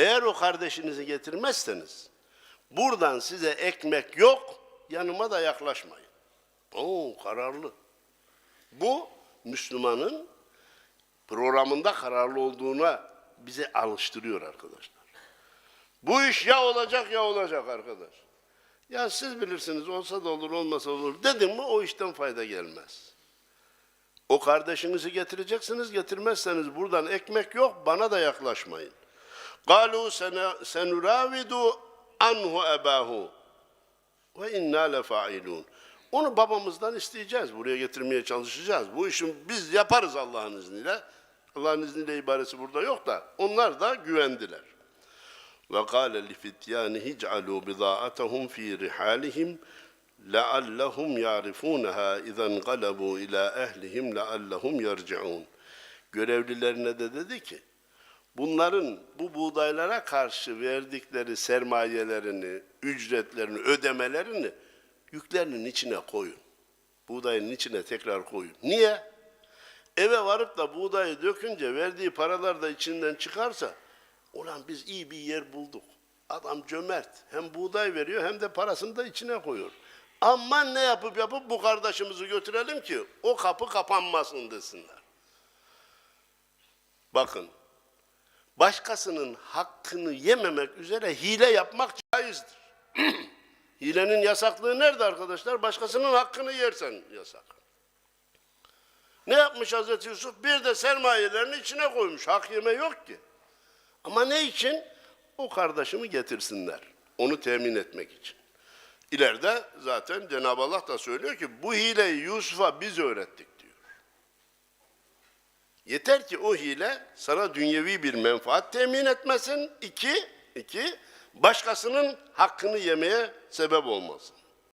Eğer o kardeşinizi getirmezseniz buradan size ekmek yok, yanıma da yaklaşmayın. Oo kararlı. Bu Müslümanın programında kararlı olduğuna bize alıştırıyor arkadaşlar. Bu iş ya olacak ya olacak arkadaş. Ya siz bilirsiniz olsa da olur olmasa olur dedim mi o işten fayda gelmez. O kardeşinizi getireceksiniz getirmezseniz buradan ekmek yok bana da yaklaşmayın. قالوا سن- سنراود anhu ebahu ve inna lefailun. Onu babamızdan isteyeceğiz. Buraya getirmeye çalışacağız. Bu işi biz yaparız Allah'ın izniyle. Allah'ın izniyle ibaresi burada yok da onlar da güvendiler. Ve kâle li fityânihi ic'alû bidâ'atahum fî rihâlihim leallehum ya'rifûneha izen galebû ilâ ehlihim leallehum yerci'ûn. Görevlilerine de dedi ki, bunların bu buğdaylara karşı verdikleri sermayelerini, ücretlerini, ödemelerini yüklerinin içine koyun. Buğdayın içine tekrar koyun. Niye? Eve varıp da buğdayı dökünce verdiği paralar da içinden çıkarsa, ulan biz iyi bir yer bulduk. Adam cömert. Hem buğday veriyor hem de parasını da içine koyuyor. Aman ne yapıp yapıp bu kardeşimizi götürelim ki o kapı kapanmasın desinler. Bakın, başkasının hakkını yememek üzere hile yapmak caizdir. Hilenin yasaklığı nerede arkadaşlar? Başkasının hakkını yersen yasak. Ne yapmış Hazreti Yusuf? Bir de sermayelerini içine koymuş. Hak yeme yok ki. Ama ne için? O kardeşimi getirsinler. Onu temin etmek için. İleride zaten Cenab-ı Allah da söylüyor ki bu hileyi Yusuf'a biz öğrettik. Yeter ki o hile sana dünyevi bir menfaat temin etmesin. İki, iki başkasının hakkını yemeye sebep olmasın.